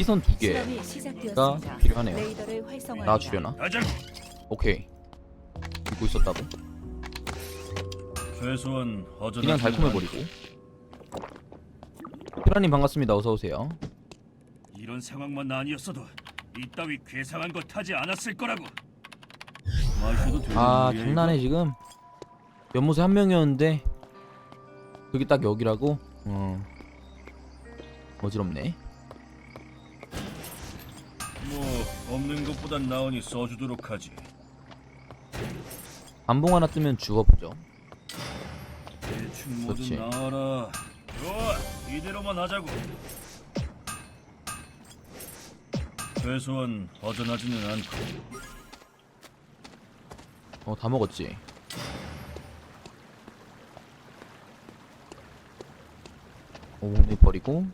피선 두 개가. 필요하네요. 나 주려나? 가자. 오케이. 믿고 있었다고. 최소한 허전. 그냥 달콤해 버리고. 피라님 반갑습니다. 어서 오세요. 이런 상황만 아니었어도 이 따위 괴상한 거 타지 않았을 거라고. 마셔도 되는 아 장난해? 지금. 연못에 한 명이었는데 그게 딱 여기라고. 어. 어지럽네. 없는 것보단 나으니 써주도록 하지. 안봉 하나 뜨면 주워보죠. 대충 그렇지. 나와라. 좋아, 이대로만 하자고. 최소한 허전하지는 않고 어 다 먹었지. 오 네 버리고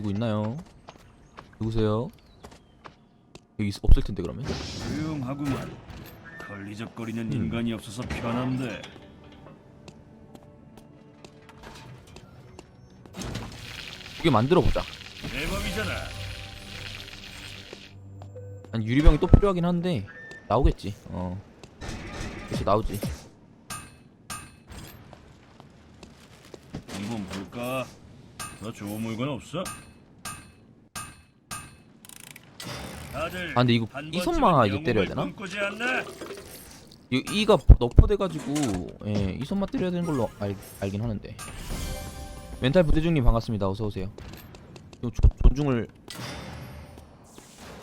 누구 있나요? 누구세요? 여기 있- 없을 텐데 그러면 조용하구만. 걸리적거리는 음. 인간이 없어서 편한데. 두개 만들어 보자. 내 맘이잖아. 아니 유리병이 또 필요하긴 한데 나오겠지. 어. 그래서 나오지. 한번 볼까? 너 좋은 물건 없어? 다들 아 근데 이거 한이 손마 이거 때려야 되나? 이 이가 너프돼가지고 예, 이 손만 때려야 되는 걸로 알, 알긴 하는데 멘탈 부대중님 반갑습니다 어서 오세요 이거 조, 존중을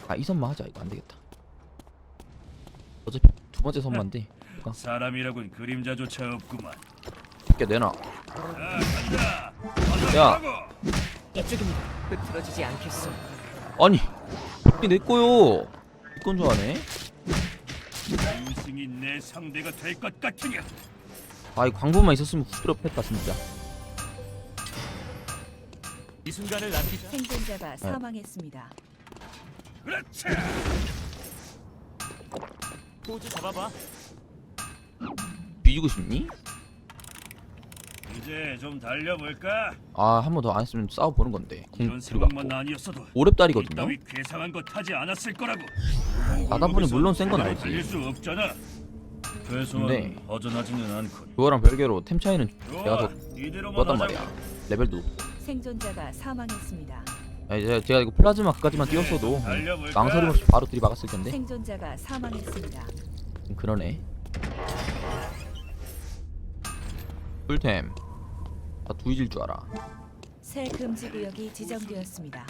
아이 선만 하자 이거 안 되겠다 어차피 두 번째 선만인데 사람이라곤 그림자조차 없구만. 쉽게 내놔. 야. 이쪽입니다. 흐트러지지 않겠소. 아니 이게 내 거요 이건 줄 아네 유승이 내 상대가 될 것 같으냐? 아이 광고만 있었으면 부드럽했다 진짜 이 순간을 남기자. 생존자가 네. 사망했습니다. 그렇지. 포즈 잡아봐. 뒤지고 싶니? 이제 좀 달려볼까? 아 한 번 더 안 했으면 싸워 보는 건데 궁 이런 들어갔고 상황만 아니었어도 오랩다리거든요 이따위 괴상한 거 타지 않았을 거라고. 나다보니 물론 센건 알지 수 없잖아. 최소한 근데 허전하지는 않군. 그거랑 별개로 템 차이는 내가 더 이대로만 하자고. 말이야 레벨도 생존자가 사망했습니다. 아니 제가, 제가 이거 플라즈마까지만 띄웠어도 달려볼까? 망설임 없이 바로 들이박았을 텐데 생존자가 사망했습니다. 좀 그러네 꿀템 다 두이질 줄 알아 새 금지 구역이 지정되었습니다.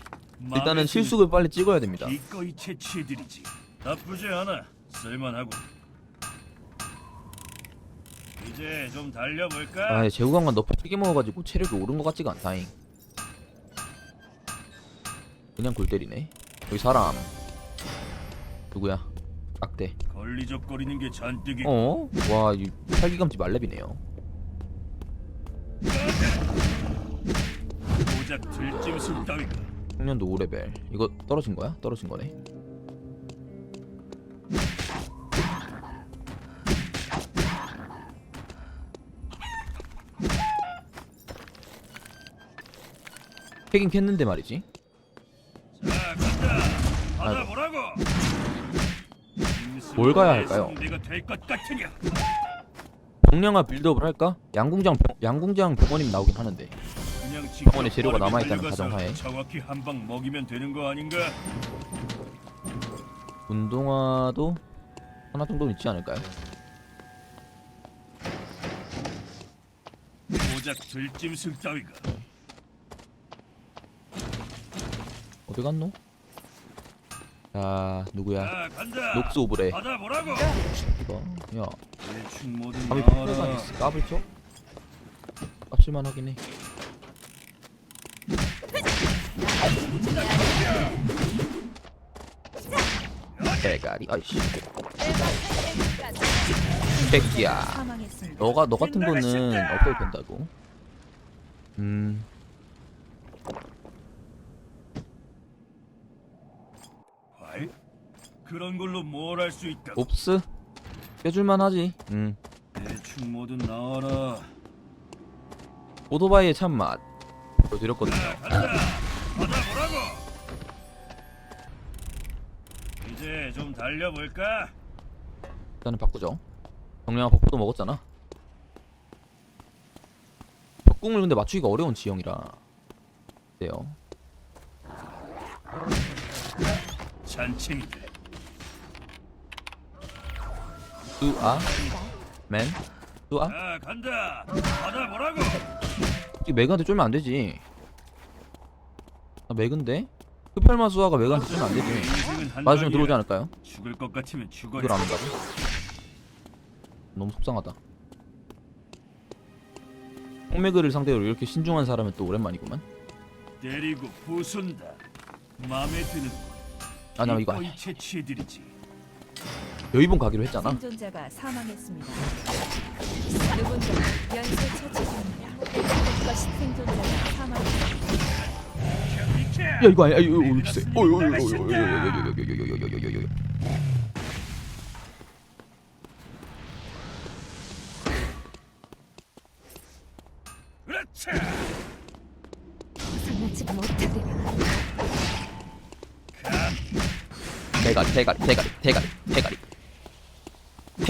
일단은 실속을 빨리 찍어야 됩니다 기꺼이 채취해드리지. 나쁘지 않아. 쓸만하고. 이제 좀 달려볼까? 아 제후강만 너프 튀게 먹어가지고 체력이 오른 것 같지가 않다잉 그냥 골 때리네 여기 사람 누구야 악대 걸리적거리는 게 잔뜩이. 어? 와 이 팔기감지 말렙이네요 고작 들짐승 따위가. 청년도 5레벨 이거 떨어진 거야? 떨어진 거네 캐긴 캤는데 말이지 자, 간다. 받아보라고. 뭘 가야 할까요? 내가 될것 같으냐? 병량화 빌드업을 할까? 양궁장 병, 양궁장 병원님 나오긴 하는데 병원에 재료가 남아있다는 가정하에. 정확히 한 방 먹이면 되는 거 아닌가? 운동화도 하나 정도는 있지 않을까요? 고작 들짐승 따위가. 어디 갔노? 자 누구야 자, 간다. 녹스 오브레 받아보라고. 이거 야 대충 감히 폭탄 나와라. 있어 까불 쳐? 깝칠만 하긴 해 대가리 아이씨 새끼야 사망했습니다. 너가 너 같은 거는 없어도 된다고 음 아이? 그런 걸로 뭘 할 수 있다. 옵스 껴줄만 하지 음 대충 모두 나와라. 오토바이의 참맛 보여드렸거든요. 간다. 받아 보라고. 이제 좀 달려볼까? 일단은 바꾸죠. 정량아 버프도 먹었잖아. 벽궁을 근데 맞추기가 어려운 지형이라. 네요. 잔챙이들. 뚜아 맨 뚜아 자 간다. 받아 보라고. 이 맥한테 쫄면 안 되지. 아 맥인데? 흡혈마 수아가 맥한테 쫄면 안 되지. 맞으면 들어오지. 않을까요? 죽을 것 같으면 죽어야. 이걸 안 한다고? 너무 속상하다. 홍매그를 상대로 이렇게 신중한 사람은 또 오랜만이구만. 때리고 부순다. 마음에 드는 아나 이거 취해드리지. 여의봉 가기로 했잖아. 생존자가 사망했습니다. 누군가 연쇄 처치 중입니다. 생존자가 사망했습니다. 야 이거 아니야? 이거 이거 기세. 어이구 그렇지. 벗어나지 못하리라. 대가리 대가리 대가리 대가리 대가리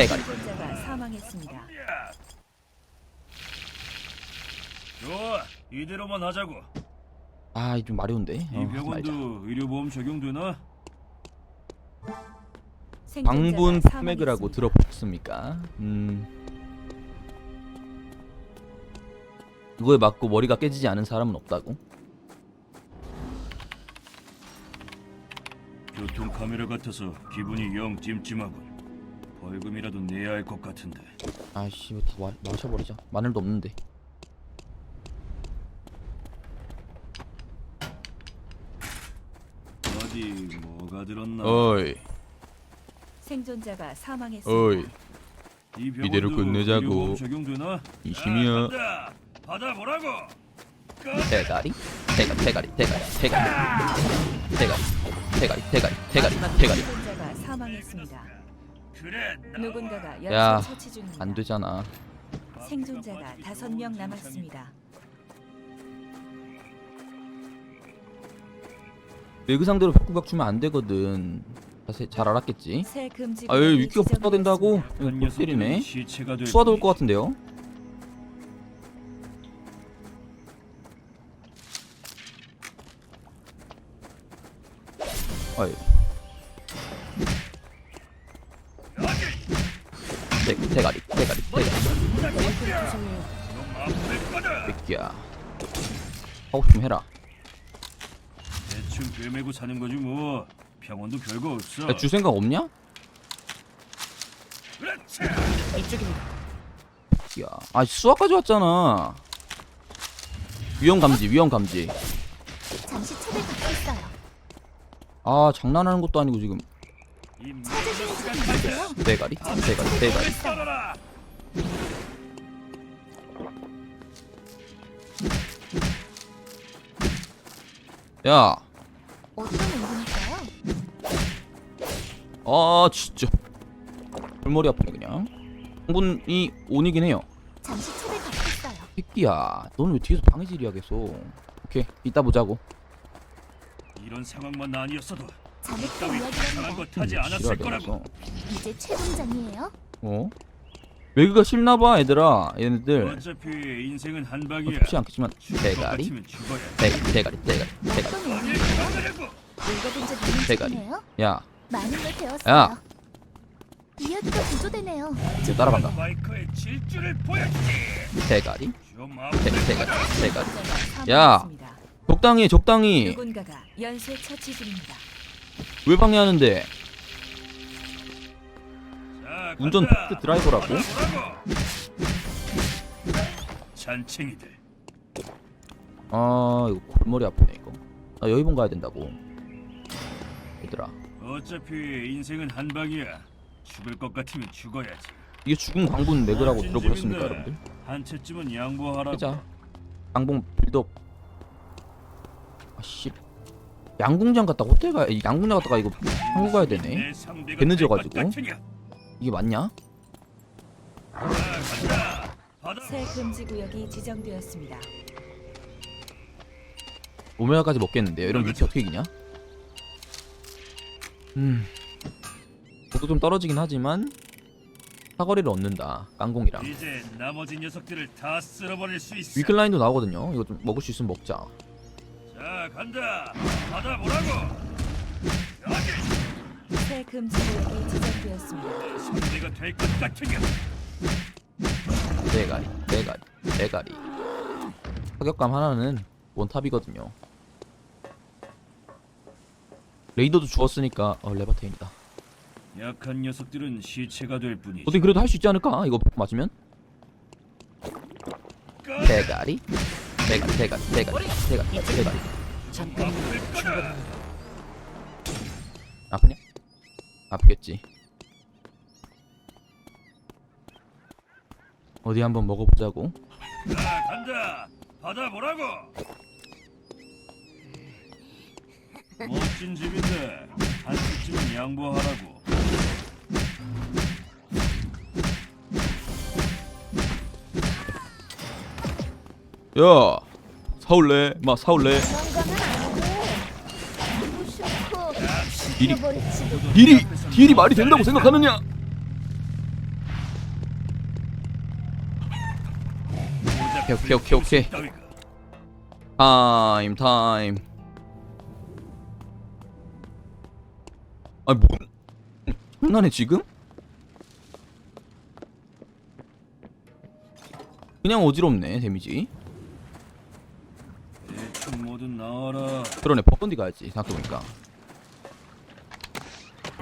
생존자가 사망했습니다. 야. 좋아. 이대로만 하자고. 아 좀 마려운데 이 어, 하지 병원도 의료보험 적용되나? 방분 생존자가 포맥이라고 사망했습니다. 들어보셨습니까? 음 그거에 맞고 머리가 깨지지 않은 사람은 없다고? 교통 카메라 같아서 기분이 영 찜찜하군. 벌금이라도 내야 할 것 같은데. 아이씨 이거 다 마, 마셔버리자 마늘도 없는데 어디 뭐가 들었나? 어이 생존자가 사망했습니다. 이 병원도 이대로 끝내자고. 의료보험 적용되나? 이심이야. 자, 간다. 받아보라고. 끝. 대가리 대가리 대가리 대가리 대가리 대가리 대가리 대가리 대가리 대가리 누군가가 야, 연쇄 처치 중입니다. 안 되잖아 생존자가 다섯 명 남았습니다. 외그 상대로 벽구각 주면 안 되거든 자세 잘 알았겠지 새 금지 아유 구역이 위키가 붙어야 된다고 지정되었습니다. 한 이거 못 때리네 시체가 될 수화도 올. 것 같은데요 어이 대, 대가리 대가리 대가리. 새끼야 하고 싶으면 해라 대충 꿰매고 사는 거지 뭐. 병원도 별거 없어. 야, 줄 생각 없냐? 그렇지. 이쪽입니다. 야, 아 수학까지 왔잖아. 위험 감지, 위험 감지. 잠시 책을 갖고 있어요. 아 장난하는 것도 아니고 지금 이 찾으시는 분 있으세요? 대가리, 대가리, 대가리. 야? 아 진짜 골머리 아프네 그냥. 분이 온이긴 해요. 잠시. 새끼야, 너는 왜 뒤에서 방해질이야 계속. 오케이, 이따 보자고. 이런 상황만 아니었어도 잘못된 따위 이상한 이야기랍니다. 것 하지 않았을 지랄이 거라고. 이제 최동장이에요. 어? 외그가 싫나봐 얘들아. 얘네들. 어차피 인생은 한 방이야. 좋지 않겠지만 대가리, 죽어야. 대가리, 대가리, 대가리, 대가리. 어떤 어딜 의미일까요? 가려고? 읽어본 적 있는 대가리. 책이네요. 야, 많은 걸 배웠어요. 야. 이야기가 구조되네요. 이거 따라간다. 마이크의 질주를 보여주지. 대가리, 좀 대, 대가리, 대가리. 야. 적당히, 해, 적당히. 누군가가 연쇄 처치 중입니다. 왜 방해하는데? 자, 운전. 패스 드라이버라고? 잔챙이들. 아 이거 골머리 아프네 이거 나 여의봉 가야 된다고 얘들아 어차피 인생은 한 방이야. 죽을 것 같으면 죽어야지. 이게 죽은 광분 맥으라고 아, 들어보셨습니까. 여러분들? 한 채쯤은 양보하라고. 해자 양봉 빌드업 아씨 양궁장 갔다가 호텔 가야 이 양궁장 갔다가 이거 한국 가야 되네 개 늦어가지고. 이게 맞냐? 새 금지 구역이 지정되었습니다. 오메가까지 먹겠는데요. 이런 위치 어떻게 이기냐? 음. 보도 좀 떨어지긴 하지만 사거리를 얻는다. 깡공이랑. 이제 나머지 녀석들을 다 쓸어버릴 수 있어. 위클라인도 나오거든요. 이거 좀 먹을 수 있으면 먹자. 자 간다. 받아보라고. 여기 새 금지 구역이 지정되었습니다. 상대가 될 것 같으냐? 대가리, 대가리, 대가리. 타격감 하나는 원탑이거든요. 레이더도 주었으니까 어, 레바테인이다. 약한 녀석들은 시체가 될 뿐이지. 어떻게 그래도 할 수 있지 않을까? 이거 맞으면? 대가리, 대가리, 대가리, 대가리, 대가리, 대가리. 잠깐 아프냐? 아프겠지. 어디 한번 먹어보자고. 자 간다. 받아보라고. 멋진 집인데 한 집쯤은 양보하라고. 야, 사올래? 마 사올래? 안 딜이. 딜이 딜이 말이 된다고 생각하느냐? 오케이, 오케이, 오케이. 따위가. 타임 타임. 아니 뭐? 장난해 지금? 그냥 어지럽네 데미지. 그러네 버건디 가야지 생각해보니까.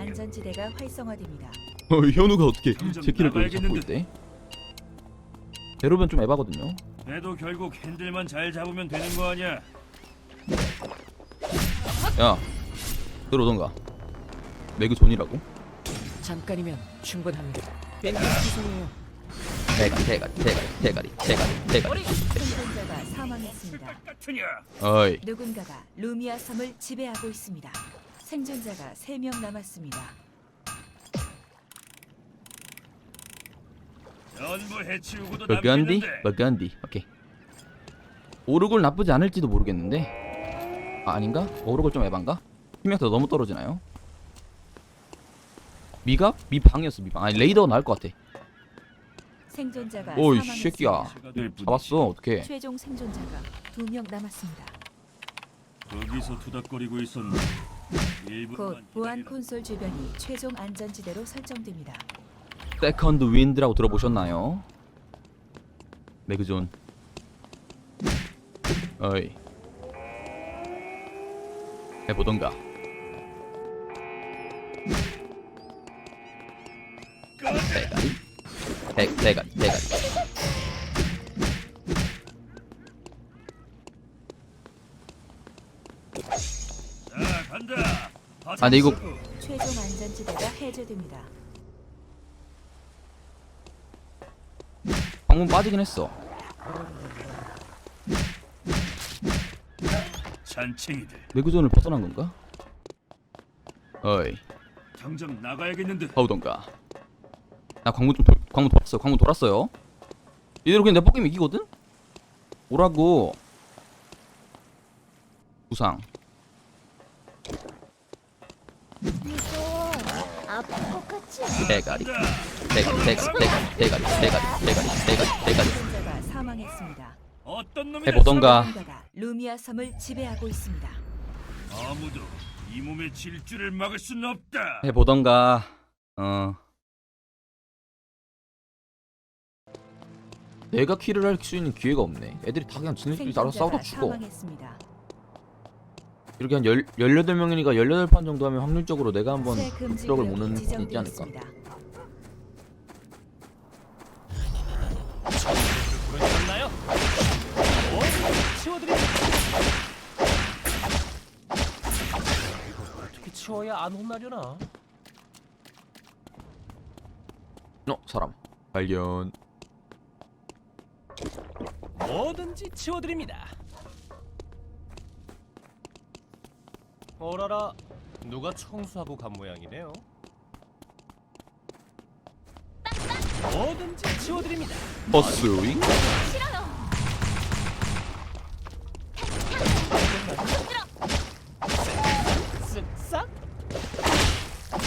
안전지대가 활성화됩니다. 어 현우가 어떻게 점점 제키를 또 잡고. 있대? 제로변 좀 에바거든요. 그래도 결국 핸들만 잘 잡으면 되는 거 아니야? 야 들어오던가. 매그 존이라고? 잠깐이면 충분합니다. 밴드 죄송해요. 대가리 대가리 대가리 대가리 대가리 대가리. 생존자가 사망했습니다. 같으냐? 어이 누군가가 루미아 섬을 지배하고 있습니다. 생존자가 3명 남았습니다. 전부 해치우고도 버건디 남겠는데. 버건디 오케이. 오르골 나쁘지 않을지도 모르겠는데. 아 아닌가? 오르골 좀 에반가? 힘명도 너무 떨어지나요? 미가? 미방이었어 미방. 아니 레이더 나을 것 같아. 생존자가 오이 사망했습니다. 새끼야. 잡았어 어떻게? 최종 생존자가 2명 남았습니다. 거기서 투닥거리고 있었네. 1분만 곧 보안 콘솔 주변이 최종 안전지대로 설정됩니다. 세컨드 윈드라고 들어보셨나요? 매그존. 어이. 해보던가. 대가리. 대 대가리 대가리. 자 간다. 아 근데 이거 최종 안전지대가 해제됩니다. 방문 빠지긴 했어. 잔챙이들. 매그존을 벗어난 건가? 어이. 당장 나가야겠는데. 하우던가. 나 광문 좀 돌, 광문 돌았어. 광문 돌았어요. 이대로 그냥 내 뻑기면 이기거든? 오라고. 부상. 무서워. 아플 것 같지? 대가리. 대가리. 대가리. 대가리. 대가리. 대가리. 대가리. 대가리. 대가리. 생존자가 사망했습니다. 어떤 놈이 해보던가. 누군가가 루미아 섬을 지배하고 있습니다. 아무도 이 몸의 질주를 막을 수는 없다. 해보던가. 어. 내가 킬을 할 수 있는 기회가 없네. 애들이 다 그냥 알아서 싸우다 생존자가 죽어. 사망했습니다. 이렇게 한 열, 18명이니까 18판 정도 하면 확률적으로 내가 한번 트럭을 모는 건 있지 않을까. 어? 어떻게 치워야 안 혼나려나? 어, 사람. 발견. 뭐든지 치워드립니다. 어라라. 누가 청소하고 간 모양이네요. 뭐든지 지워드립니다. 버스윙? 싫어요. 쓱싹?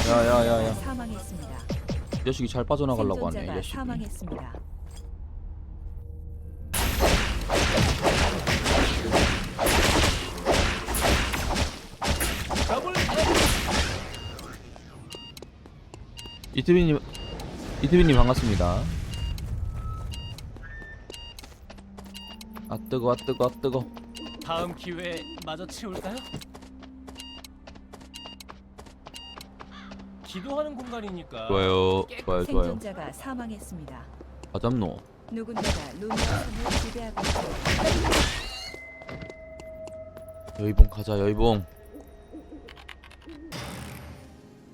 야야야야. 야식이 잘 빠져나가려고 하네 이. 생존자가 사망했습니다. 이태빈님 이태빈님 반갑습니다 아 뜨거 아 뜨거 아 뜨거 다음 기회에 마저 치울까요? 기도하는 공간이니까 좋아요 좋아요 좋아요 생존자가 사망했습니다. 가잡노 누군가가 루미아 섬을 지배하고 있습니다. 여의봉 가자 여의봉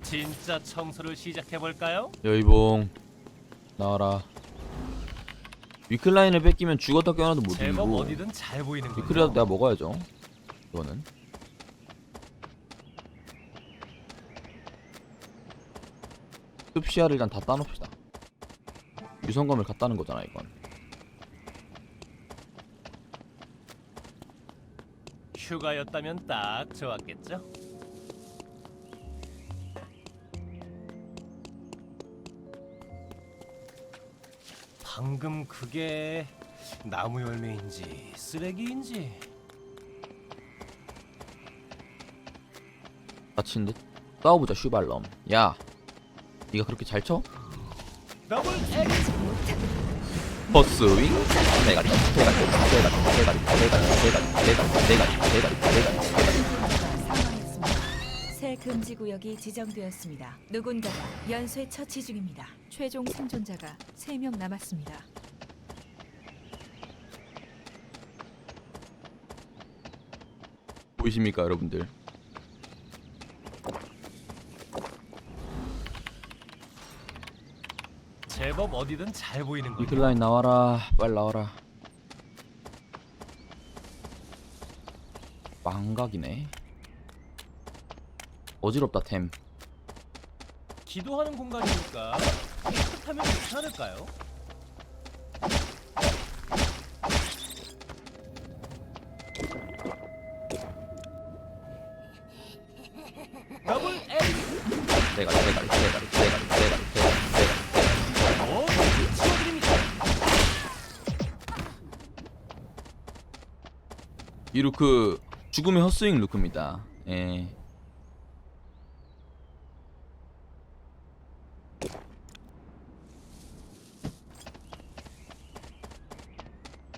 진짜 청소를 시작해 볼까요? 여의봉 나와라 위클라인을 뺏기면 죽었다 깨어나도 못 제법 이기고 어디든 잘 보이는 거. 위클이라도 내가 먹어야죠 이거는 숲시야를 일단 다 따놓읍시다 유성검을 갖다는 거잖아 이건 휴가였다면 딱 좋았겠죠. 방금 그게 나무 열매인지 쓰레기인지 다친 듯 싸워보자 슈발럼 야 네가 그렇게 잘 쳐? 더블 X 버스윙 대가리 대가리 대가리 대가리 대가리 대가리 대가리 대가리 대가리 대가리. 새 금지 구역이 지정되었습니다. 누군가가 연쇄 처치 중입니다. 최종 생존자가 3명 남았습니다. 보이십니까 여러분들? 제법 어디든 잘 보이는 거. 위클라인 나와라. 빨리 나와라. 망각이네. 어지럽다 템. 기도하는 공간이니까 대가리 어, 치워드립니다. 이 루크 죽음의 헛스윙 루크입니다 예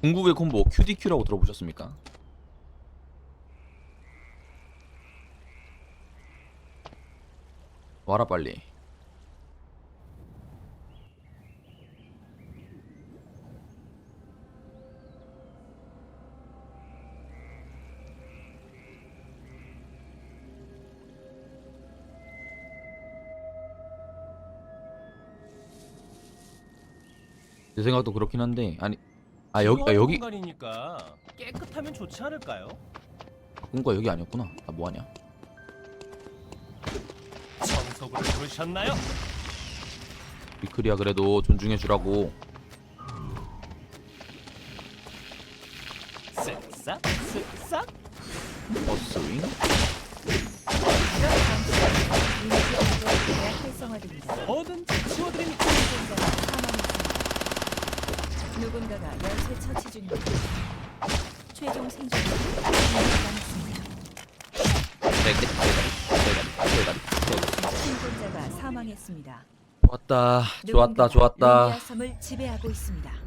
궁극의 콤보 QDQ라고 들어보셨습니까? 와라 빨리 내 생각도 그렇긴 한데 아니 아 여기 아 여기 공간이니까 깨끗하면 좋지 않을까요? 꿈과 여기 아니었구나 나 뭐하냐 청소부를 부르셨나요? 위클이야 그래도 존중해 주라고 쓱싹 쓱싹 활성화됩니다. 뭐든지 치워드립니다. 생존자가 사망했습니다. 누군가가 연쇄 처치 중입니다. 최종 생존자가 2명 남았습니다. 대가리 대가리 대가리 대가리 생존자가 사망했습니다. 좋았다 좋았다 누군가가 좋았다 루미아 섬을 지배하고 있습니다.